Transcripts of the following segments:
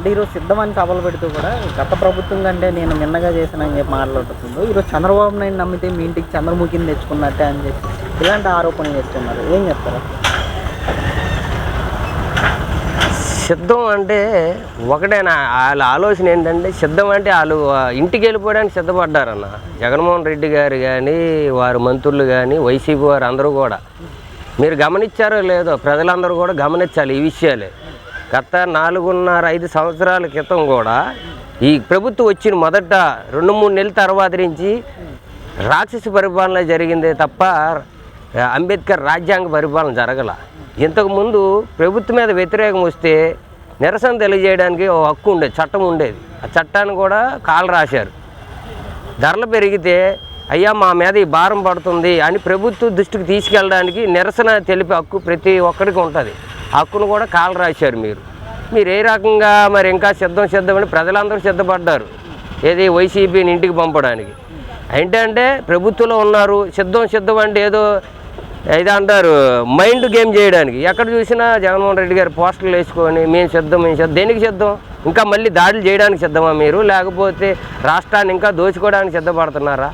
అంటే ఈరోజు సిద్ధమని సభలు పెడుతూ కూడా గత ప్రభుత్వం కంటే నేను నిన్నగా చేశానని చెప్పి మాట్లాడుతుందో ఈరోజు చంద్రబాబు నాయుడు నమ్మితే మీ ఇంటికి చంద్రముఖిని తెచ్చుకున్నట్టే అని చెప్పి ఇలాంటి ఆరోపణలు చేస్తున్నారు. ఏం చెప్తారు? సిద్ధం అంటే ఒకటేనా వాళ్ళ ఆలోచన ఏంటంటే సిద్ధం అంటే వాళ్ళు ఇంటికి వెళ్ళిపోవడానికి సిద్ధపడ్డారన్న. జగన్మోహన్ రెడ్డి గారు కానీ వారు మంత్రులు కానీ వైసీపీ వారు అందరూ కూడా. మీరు గమనించారో లేదో ప్రజలందరూ కూడా గమనించాలి ఈ విషయాలే. గత నాలుగున్నర ఐదు సంవత్సరాల క్రితం కూడా ఈ ప్రభుత్వం వచ్చిన మొదట రెండు మూడు నెలల తర్వాత నుంచి రాక్షస పరిపాలన జరిగిందే తప్ప అంబేద్కర్ రాజ్యాంగ పరిపాలన జరగల. ఇంతకుముందు ప్రభుత్వం మీద వ్యతిరేకం వస్తే నిరసన తెలియజేయడానికి ఓ హక్కు ఉండేది చట్టం ఉండేది. ఆ చట్టాన్ని కూడా కాలు రాశారు. ధరలు పెరిగితే అయ్యా మా మీద ఈ భారం పడుతుంది అని ప్రభుత్వ దృష్టికి తీసుకెళ్ళడానికి నిరసన తెలిపే హక్కు ప్రతి ఒక్కరికి ఉంటుంది. హక్కును కూడా కాలు రాశారు మీరు. మీరు ఏ రకంగా మరి ఇంకా సిద్ధం సిద్ధం అని ప్రజలందరూ సిద్ధపడ్డారు. ఏది వైసీపీని ఇంటికి పంపడానికి. ఏంటంటే ప్రభుత్వంలో ఉన్నారు సిద్ధం సిద్ధం అంటే ఏదో ఇది అంటారు మైండ్ గేమ్ చేయడానికి. ఎక్కడ చూసినా జగన్మోహన్ రెడ్డి గారు పోస్టర్లు వేసుకొని మేము సిద్ధం మేము సిద్ధం. దేనికి సిద్ధం? ఇంకా మళ్ళీ దాడులు చేయడానికి సిద్ధమా మీరు? లేకపోతే రాష్ట్రాన్ని ఇంకా దోచుకోవడానికి సిద్ధపడుతున్నారా.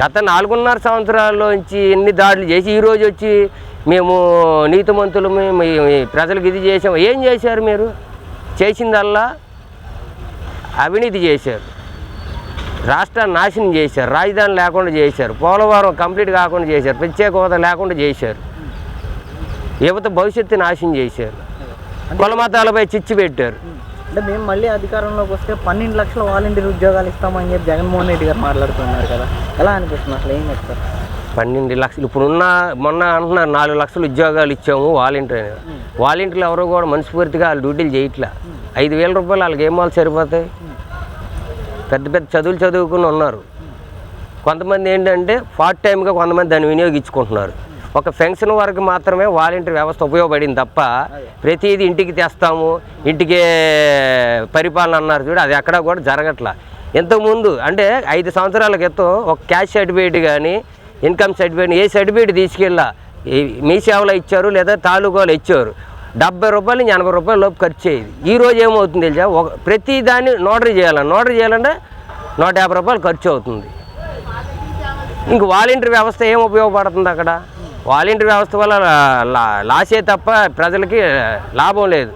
గత నాలుగున్నర సంవత్సరాల్లోంచి ఎన్ని దాడులు చేసి ఈ రోజు వచ్చి మేము నీతిమంతులు ప్రజలకు ఇది చేసాం ఏం చేశారు మీరు? చేసిందల్లా అవినీతి చేశారు. రాష్ట్రాన్ని నాశనం చేశారు. రాజధాని లేకుండా చేశారు. పోలవరం కంప్లీట్ కాకుండా చేశారు. ప్రత్యేక హోదా లేకుండా చేశారు. యువత భవిష్యత్తు నాశనం చేశారు. కుల మతాలపై చిచ్చు పెట్టారు. అంటే మేము మళ్ళీ అధికారంలోకి వస్తే పన్నెండు లక్షల వాలంటీర్ ఉద్యోగాలు ఇస్తామని చెప్పి జగన్మోహన్ రెడ్డి గారు మాట్లాడుతున్నారు కదా. ఎలా అనిపిస్తుంది అసలు? ఏం చెప్తారు? పన్నెండు లక్షలు. ఇప్పుడున్న మొన్న అంటున్నారు నాలుగు లక్షలు ఉద్యోగాలు ఇచ్చాము వాలంటీర్. వాలంటీర్లు ఎవరో కూడా మనస్ఫూర్తిగా వాళ్ళు డ్యూటీలు చేయట్లే. ఐదు వేల రూపాయలు వాళ్ళకి ఏం వాళ్ళు సరిపోతాయి? పెద్ద పెద్ద చదువులు చదువుకుని ఉన్నారు. కొంతమంది ఏంటంటే పార్ట్ టైంగా కొంతమంది దాన్ని వినియోగించుకుంటున్నారు. ఒక పెన్షన్ వరకు మాత్రమే వాలంటీర్ వ్యవస్థ ఉపయోగపడింది తప్ప ప్రతిదీ ఇంటికి తెస్తాము ఇంటికే పరిపాలన అన్నారు చూడు అది ఎక్కడా కూడా జరగట్లా. ఇంతకుముందు అంటే ఐదు సంవత్సరాల క్రితం ఒక క్యాష్ సర్టిఫికేట్ కానీ ఇన్కమ్ సర్టిఫికేట్ ఏ సర్టిఫికేట్ తీసుకెళ్ళా? మీ సేవలో ఇచ్చారు లేదా తాలూకాలో ఇచ్చారు. డెబ్బై రూపాయల నుంచి ఎనభై రూపాయల లోపు ఖర్చు అయ్యేది. ఈ రోజు ఏమవుతుంది తెలుసా? ఒక ప్రతి దాన్ని నోటరీ చేయాలి. నోటరీ చేయాలంటే నూట యాభై రూపాయలు ఖర్చు అవుతుంది. ఇంక వాలంటీర్ వ్యవస్థ ఏం ఉపయోగపడుతుంది అక్కడ? వాలంటీర్ వ్యవస్థ వల్ల లా- లా- లాసే తప్ప ప్రజలకి లాభం లేదు.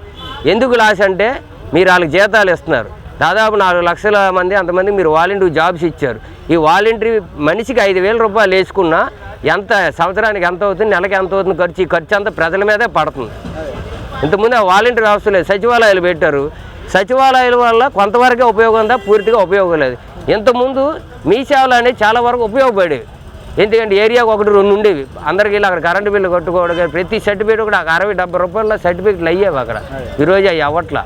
ఎందుకు లాస్ అంటే మీరు వాళ్ళకి జీతాలు ఇస్తున్నారు. దాదాపు నాలుగు లక్షల మంది అంతమంది మీరు వాలంటీర్ జాబ్స్ ఇచ్చారు. ఈ వాలంటీర్ మనిషికి ఐదు వేల రూపాయలు వేసుకున్నా ఎంత సంవత్సరానికి ఎంత అవుతుంది నెలకి ఎంత అవుతుంది ఖర్చు ఈ ఖర్చు అంతా ప్రజల మీదే పడుతుంది. ఇంతకుముందు ఆ వాలంటీర్ వ్యవస్థ లేదు. సచివాలయాలు పెట్టారు. సచివాలయాల వల్ల కొంతవరకే ఉపయోగం ఉందా? పూర్తిగా ఉపయోగం లేదు. ఇంతకుముందు మీ సేవలు అనేవి చాలా వరకు ఉపయోగపడేవి. ఎందుకంటే ఏరియాకి ఒకటి రెండు ఉండేవి. అందరికీ వెళ్ళి అక్కడ కరెంటు బిల్లు కట్టుకోవడం ప్రతి సర్టిఫికేట్ కూడా అరవై డెబ్బై రూపాయల సర్టిఫికేట్లు అయ్యేవి అక్కడ. ఈరోజు అవి అవ్వట్లా.